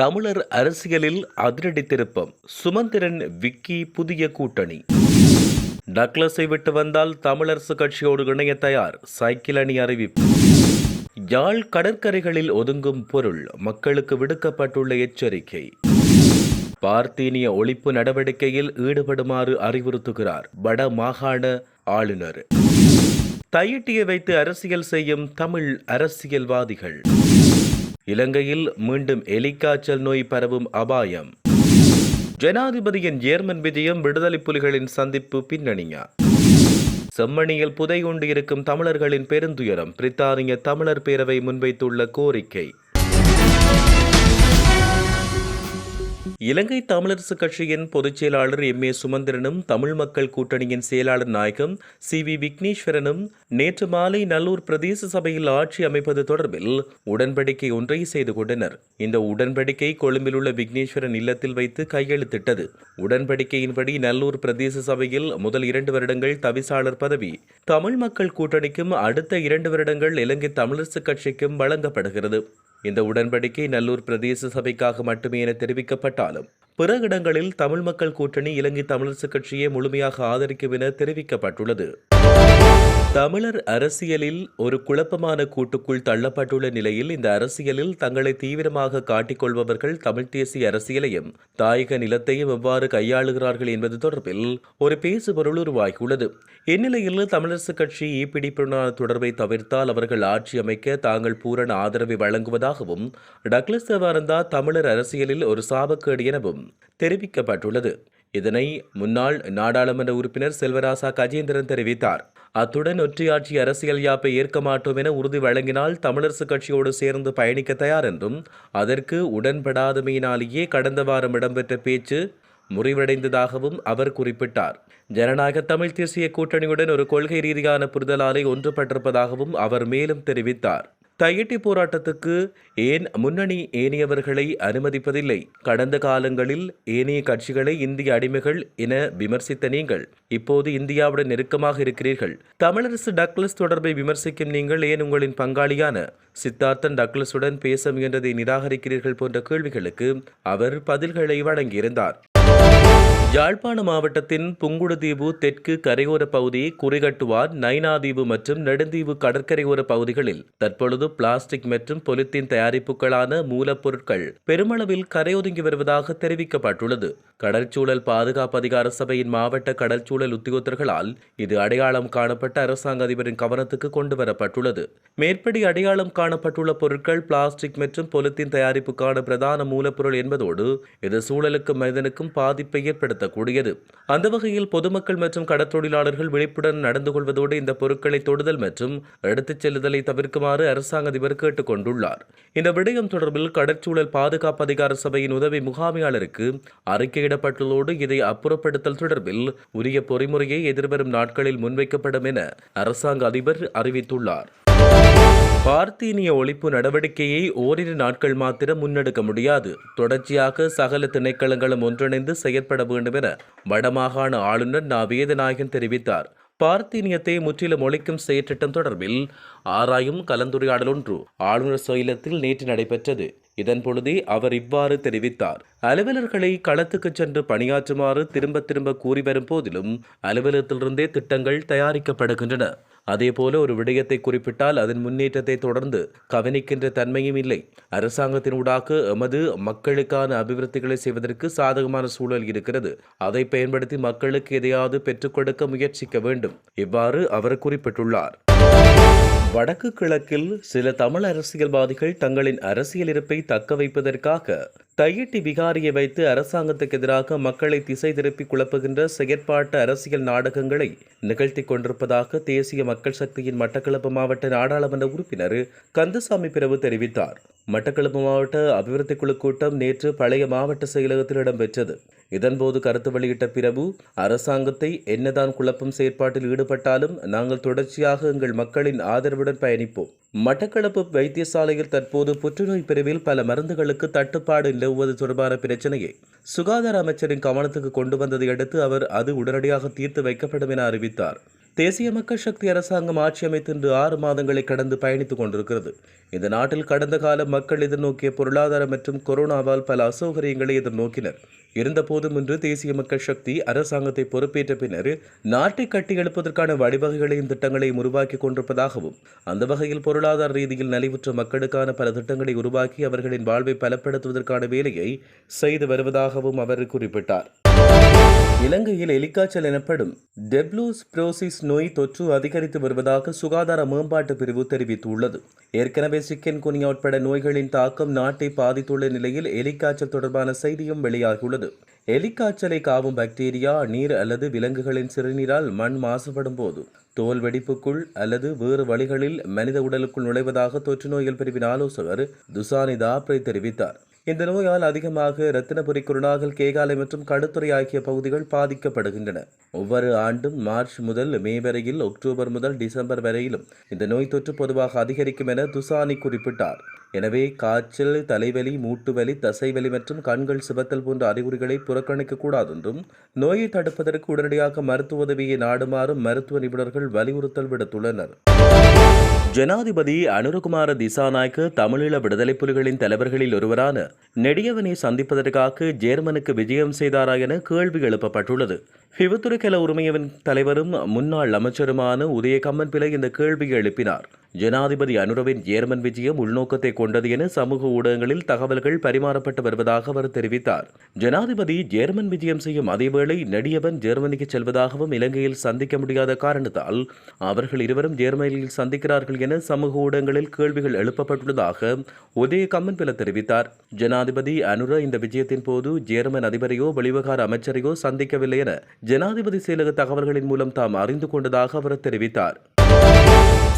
தமிழர் அரசியலில் அதிரடி திருப்பம் சுமந்திரன் விக்கி புதிய கூட்டணி. டக்ளஸை விட்டு வந்தால் தமிழரசு கட்சியோடு இணைய தயார் சைக்கிள் அணி அறிவிப்பு. யாழ் கடற்கரைகளில் ஒதுங்கும் பொருள் மக்களுக்கு விடுக்கப்பட்டுள்ள எச்சரிக்கை. பார்த்தீனிய ஒழிப்பு நடவடிக்கையில் ஈடுபடுமாறு அறிவுறுத்துகிறார் வட மாகாண ஆளுநர். தையிட்டியை வைத்து அரசியல் செய்யும் தமிழ் அரசியல்வாதிகள். இலங்கையில் மீண்டும் எலிக்காய்ச்சல் நோய் பரவும் அபாயம். ஜனாதிபதியின் ஜேர்மன் விஜயம் விடுதலை புலிகளின் சந்திப்பு பின்னணியா? செம்மணியில் புதை கொண்டு இருக்கும் தமிழர்களின் பெருந்துயரம் பிரித்தானிய தமிழர் பேரவை முன்வைத்துள்ள கோரிக்கை. இலங்கை தமிழரசு கட்சியின் பொதுச் செயலாளர் எம் ஏ சுமந்திரனும் தமிழ் மக்கள் கூட்டணியின் செயலாளர் நாயகம் சி வி விக்னேஸ்வரனும் நேற்று மாலை நல்லூர் பிரதேச சபையில் ஆட்சி அமைப்பது தொடர்பில் உடன்படிக்கை ஒன்றை செய்து கொண்டனர். இந்த உடன்படிக்கை கொழும்பில் உள்ள விக்னேஸ்வரன் இல்லத்தில் வைத்து கையெழுத்திட்டது. உடன்படிக்கையின்படி நல்லூர் பிரதேச சபையில் முதல் இரண்டு வருடங்கள் தவிசாளர் பதவி தமிழ் மக்கள் கூட்டணிக்கும் அடுத்த இரண்டு வருடங்கள் இலங்கை தமிழரசு கட்சிக்கும் வழங்கப்படுகிறது. இந்த உடன்படிக்கை நல்லூர் பிரதேச சபைக்காக மட்டுமே என தெரிவிக்கப்பட்டாலும் பிற இடங்களில் தமிழ் மக்கள் கூட்டணி இலங்கை தமிழரசு கட்சியை முழுமையாக ஆதரிக்கும் என தெரிவிக்கப்பட்டுள்ளது. தமிழர் அரசியலில் ஒரு குழப்பமான கூட்டுக்குள் தள்ளப்பட்டுள்ள நிலையில் இந்த அரசியலில் தங்களை தீவிரமாக காட்டிக்கொள்பவர்கள் தமிழ் தேசிய அரசியலையும் தாயக நிலத்தையும் எவ்வாறு கையாளுகிறார்கள் என்பது தொடர்பில் ஒரு பேசுபொருள் உருவாகியுள்ளது. இந்நிலையில் தமிழரசு கட்சி ஈபிடி ஈப்பிடிப்புடனான தொடர்பை தவிர்த்தால் அவர்கள் ஆட்சி அமைக்க தாங்கள் பூரண ஆதரவை வழங்குவதாகவும் டக்ளஸ் தேவானந்தா தமிழர் அரசியலில் ஒரு சாபக்கேடு எனவும் தெரிவிக்கப்பட்டுள்ளது. இதனை முன்னாள் நாடாளுமன்ற உறுப்பினர் செல்வராசா கஜேந்திரன் தெரிவித்தார். அத்துடன் ஒற்றையாட்சி அரசியல் யாப்பை ஏற்க மாட்டோம் என உறுதி வழங்கினால் தமிழரசுக் கட்சியோடு சேர்ந்து பயணிக்க தயார் என்றும் அதற்கு உடன்படாதமையினாலேயே கடந்த வாரம் இடம்பெற்ற பேச்சு முறிவடைந்ததாகவும் அவர் குறிப்பிட்டார். ஜனநாயக தமிழ் தேசிய கூட்டணியுடன் ஒரு கொள்கை ரீதியான புரிதலாலை ஒன்றுபட்டிருப்பதாகவும் அவர் மேலும் தெரிவித்தார். தையிட்டி போராட்டத்துக்கு ஏன் முன்னணி ஏனியவர்களை அனுமதிப்பதில்லை? கடந்த காலங்களில் ஏனைய கட்சிகளை இந்திய அடிமைகள் என விமர்சித்த நீங்கள் இப்போது இந்தியாவுடன் நெருக்கமாக இருக்கிறீர்கள். தமிழரசு டக்ளஸ் தொடர்பை விமர்சிக்கும் நீங்கள் ஏன் உங்களின் பங்காளியான சித்தார்த்தன் டக்ளஸுடன் பேச முயன்றதை நிராகரிக்கிறீர்கள் போன்ற கேள்விகளுக்கு அவர் பதில்களை வழங்கியிருந்தார். யாழ்ப்பாண மாவட்டத்தின் புங்குடுதீவு தெற்கு கரையோர பகுதி குறிகட்டுவார் நைனாதீவு மற்றும் நெடுந்தீவு கடற்கரையோர பகுதிகளில் தற்பொழுது பிளாஸ்டிக் மற்றும் பொலித்தீன் தயாரிப்புகளான மூலப்பொருட்கள் பெருமளவில் கரையொதுங்கி வருவதாக தெரிவிக்கப்பட்டுள்ளது. கடற்சூழல் பாதுகாப்பு அதிகார சபையின் மாவட்ட கடற்சூழல் உத்தியோகத்தர்களால் இது அடையாளம் காணப்பட்ட அரசாங்க அதிபரின் கவனத்துக்கு கொண்டு வரப்பட்டுள்ளது மேற்படி அடையாளம் காணப்பட்டுள்ள பொருட்கள் பிளாஸ்டிக் மற்றும் பொலித்தீன் தயாரிப்புக்கான பிரதான மூலப்பொருள் என்பதோடு இது சூழலுக்கும் மனிதனுக்கும் பாதிப்பை ஏற்படுத்தக்கூடியது. அந்த வகையில் பொதுமக்கள் மற்றும் கடற்தொழிலாளர்கள் விழிப்புடன் நடந்து கொள்வதோடு இந்த பொருட்களை தொடுதல் மற்றும் எடுத்துச் செல்லுதலை தவிர்க்குமாறு அரசாங்க அதிபர் கேட்டுக் கொண்டுள்ளார். இந்த விடயம் தொடர்பில் கடற்சூழல் பாதுகாப்பு அதிகார சபையின் உதவி முகாமையாளருக்கு திட்டமிடப்பட்டுள்ளோடு இதை அப்புறப்படுத்தல் தொடர்பில் உரிய பொறிமுறையை எதிர்வரும் நாட்களில் முன்வைக்கப்படும் என அரசாங்க அதிபர் அறிவித்துள்ளார். பார்த்தீனிய ஒழிப்பு நடவடிக்கையை ஓரிரு நாட்கள் மாத்திரம் முன்னெடுக்க முடியாது. தொடர்ச்சியாக சகல திணைக்களங்களும் ஒன்றிணைந்து செயற்பட வேண்டும் என வடமாகாண ஆளுநர் நா வேதநாயகன் தெரிவித்தார். பார்த்தீனியத்தை முற்றிலும் ஒழிக்கும் செயற்றிட்டம் தொடர்பில் ஆராயும் கலந்துரையாடல் ஒன்று ஆளுநர் செயலத்தில் நேற்று நடைபெற்றது. இதன் பொழுதே அவர் இவ்வாறு தெரிவித்தார். அலுவலர்களை களத்துக்கு சென்று பணியாற்றுமாறு திரும்ப திரும்ப கூறி வரும் போதிலும் அலுவலகத்திலிருந்தே திட்டங்கள் தயாரிக்கப்படுகின்றன. அதேபோல ஒரு விடயத்தை குறிப்பிட்டால் அதன் முன்னேற்றத்தை தொடர்ந்து கவனிக்கின்ற தன்மையும் இல்லை. அரசாங்கத்தினூடாக எமது மக்களுக்கான அபிவிருத்திகளை செய்வதற்கு சாதகமான சூழல் இருக்கிறது. அதை பயன்படுத்தி மக்களுக்கு எதையாவது பெற்றுக் கொடுக்க முயற்சிக்க வேண்டும். இவ்வாறு அவர் குறிப்பிட்டுள்ளார். வடக்கு கிழக்கில் சில தமிழ் அரசியல்வாதிகள் தங்களின் அரசியல் இருப்பை தக்க வைப்பதற்காக தையிட்டி விகாரியை வைத்து அரசாங்கத்துக்கு எதிராக மக்களை திசை திருப்பி குழப்புகின்ற செயற்பாட்டு அரசியல் நாடகங்களை நிகழ்த்தி கொண்டிருப்பதாக தேசிய மக்கள் சக்தியின் மட்டக்களப்பு மாவட்ட நாடாளுமன்ற உறுப்பினர் கந்தசாமி பிரபு தெரிவித்தார். மட்டக்களப்பு மாவட்ட அபிவிருத்தி குழு கூட்டம் நேற்று பழைய மாவட்ட செயலகத்தில் இடம்பெற்றது. இதன்போது கருத்து வெளியிட்ட பிரபு அரசாங்கத்தை என்னதான் குழப்பம் செயற்பாட்டில் ஈடுபட்டாலும் நாங்கள் தொடர்ச்சியாக எங்கள் மக்களின் ஆதரவுடன் பயணிப்போம். மட்டக்களப்பு வைத்தியசாலையில் தற்போது புற்றுநோய் பிரிவில் பல மருந்துகளுக்கு தட்டுப்பாடு நிலவுவது தொடர்பான பிரச்சனையை சுகாதார அமைச்சரின் கவனத்துக்கு கொண்டு வந்ததை அடுத்து அவர் அது உடனடியாக தீர்த்து வைக்கப்படும் என அறிவித்தார். தேசிய மக்கள் சக்தி அரசாங்கம் ஆட்சி அமைத்து இன்று ஆறு மாதங்களை கடந்து பயணித்துக் கொண்டிருக்கிறது. இந்த நாட்டில் கடந்த கால மக்கள் எதிர்நோக்கிய பொருளாதார மற்றும் கொரோனாவால் பல அசௌகரியங்களை எதிர்நோக்கினர். இருந்தபோதும் இன்று தேசிய மக்கள் சக்தி அரசாங்கத்தை பொறுப்பேற்ற பின்னர் நாட்டை கட்டி எழுப்பதற்கான வழிவகைகளையும் திட்டங்களையும் உருவாக்கி கொண்டிருப்பதாகவும் அந்த வகையில் பொருளாதார ரீதியில் நலிவுற்ற மக்களுக்கான பல திட்டங்களை உருவாக்கி அவர்களின் வாழ்வை பலப்படுத்துவதற்கான வேலையை செய்து வருவதாகவும் அவர் குறிப்பிட்டார். இலங்கையில் எலிக்காய்ச்சல் எனப்படும் டெப்ளூஸ்ப்ரோசிஸ் நோய் தொற்று அதிகரித்து வருவதாக சுகாதார மேம்பாட்டு பிரிவு தெரிவித்துள்ளது. ஏற்கனவே சிக்கன் குனியா உட்பட நோய்களின் தாக்கம் நாட்டை பாதித்துள்ள நிலையில் எலிக்காய்ச்சல் தொடர்பான செய்தியும் வெளியாகியுள்ளது. எலிக்காய்ச்சலை காவும் பாக்டீரியா நீர் அல்லது விலங்குகளின் சிறுநீரால் மண் மாசுபடும் போது தோல் வெடிப்புக்குள் அல்லது வேறு வழிகளில் மனித உடலுக்குள் நுழைவதாக தொற்று நோய்கள் பிரிவின் ஆலோசகர் துசானி தாப்ரே தெரிவித்தார். இந்த நோயால் அதிகமாக ரத்தினபுரி குருணாகல் கேகாலை மற்றும் கடுத்துறை ஆகிய பகுதிகள் பாதிக்கப்படுகின்றன. ஒவ்வொரு ஆண்டும் மார்ச் முதல் மே வரையில் அக்டோபர் முதல் டிசம்பர் வரையிலும் இந்த நோய் தொற்று பொதுவாக அதிகரிக்கும் என துசானி குறிப்பிட்டார். எனவே காய்ச்சல் தலைவலி மூட்டுவலி தசைவலி மற்றும் கண்கள் சிவத்தல் போன்ற அறிகுறிகளை புறக்கணிக்க கூடாது என்றும் நோயை தடுப்பதற்கு உடனடியாக மருத்துவ உதவியை நாடுமாறும் மருத்துவ நிபுணர்கள் வலியுறுத்தல் விடுத்துள்ளனர். ஜனாதிபதி அனுரகுமார திசாநாயக்க தமிழீழ விடுதலை புலிகளின் தலைவர்களில் ஒருவரான நெடியவனை சந்திப்பதற்காக ஜேர்மனுக்கு விஜயம் செய்தாரா என கேள்வி எழுப்பப்பட்டுள்ளது. ஹிவத்துருக்கெல உரிமையவின் தலைவரும் முன்னாள் அமைச்சருமான உதய கம்மன் பிள்ளை இந்த கேள்வியை எழுப்பினார். ஜனாதிபதி அனுரவின் ஜேர்மன் விஜயம் உள்நோக்கத்தை கொண்டது என சமூக ஊடகங்களில் தகவல்கள் பரிமாறப்பட்டு வருவதாக அவர் தெரிவித்தார். ஜனாதிபதி ஜேர்மன் விஜயம் செய்யும் அதேவேளை நெடியவன் ஜெர்மனிக்கு செல்வதாகவும் இலங்கையில் சந்திக்க முடியாத காரணத்தால் அவர்கள் இருவரும் ஜேர்மனியில் சந்திக்கிறார்கள் என சமூக ஊடகங்களில் கேள்விகள் எழுப்பப்பட்டுள்ளதாக உதய கம்மன்பில தெரிவித்தார். ஜனாதிபதி அனுர இந்த விஜயத்தின் போது ஜேர்மன் அதிபரையோ வெளிவகார அமைச்சரையோ சந்திக்கவில்லை என ஜனாதிபதி செயலக தகவல்களின் மூலம் தாம் அறிந்து கொண்டதாக அவர் தெரிவித்தார்.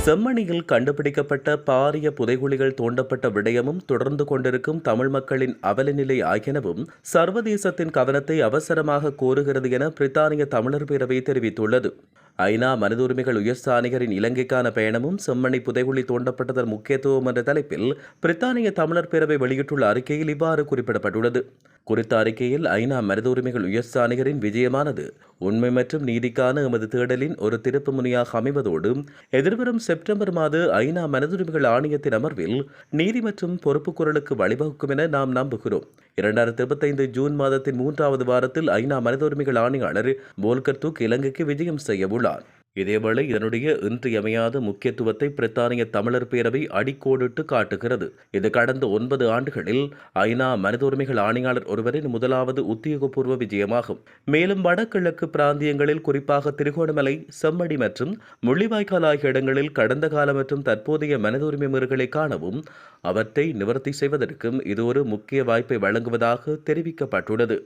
செம்மணியில் கண்டுபிடிக்கப்பட்ட பாரிய புதைகுழிகள் தோண்டப்பட்ட விடயமும் தொடர்ந்து கொண்டிருக்கும் தமிழ் மக்களின் அவலநிலை ஆகியனவும் சர்வதேசத்தின் கவனத்தை அவசரமாக கோருகிறது என பிரித்தானிய தமிழர் பேரவை தெரிவித்துள்ளது. ஐநா மனித உரிமைகள் உயர்ஸ்தானிகரின் இலங்கைக்கான பயணமும் செம்மணி புதைகுழி தோண்டப்பட்டதன் முக்கியத்துவம் என்ற தலைப்பில் பிரித்தானிய தமிழர் பேரவை வெளியிட்டுள்ள அறிக்கையில் இவ்வாறு குறிப்பிடப்பட்டுள்ளது. குறித்த அறிக்கையில் ஐநா மனித உரிமைகள் உயர்ஸ்தானிகரின் விஜயமானது. உண்மை மற்றும் நீதிக்கான எமது தேடலின் ஒரு திருப்பு முனையாக அமைவதோடு எதிர்வரும் செப்டம்பர் மாத ஐநா மனதுரிமைகள் ஆணையத்தின் அமர்வில் நீதி மற்றும் பொறுப்பு குரலுக்கு வழிவகுக்கும் என நாம் நம்புகிறோம். இரண்டாயிரத்தி இருபத்தைந்து ஜூன் மாதத்தின் மூன்றாவது வாரத்தில் ஐநா மனித உரிமைகள் ஆணையாளர் போல்கர் தூக் இலங்கைக்கு விஜயம் செய்ய உள்ளார். இதேவேளை இதனுடைய இன்றியமையாத முக்கியத்துவத்தை பிரித்தானிய தமிழர் பேரவை அடிக்கோடிட்டு காட்டுகிறது. இது கடந்த ஒன்பது ஆண்டுகளில் ஐநா மனித உரிமைகள் ஆணையாளர் ஒருவரின் முதலாவது உத்தியோகபூர்வ விஜயமாகும். மேலும் வடகிழக்கு பிராந்தியங்களில் குறிப்பாக திருகோணமலை செம்மடி மற்றும் முள்ளிவாய்க்கால் ஆகிய இடங்களில் கடந்த கால மற்றும் தற்போதைய மனித உரிமை மீறுகளை காணவும் அவற்றை நிவர்த்தி செய்வதற்கும் இது ஒரு முக்கிய வாய்ப்பை வழங்குவதாக தெரிவிக்கப்பட்டுள்ளது.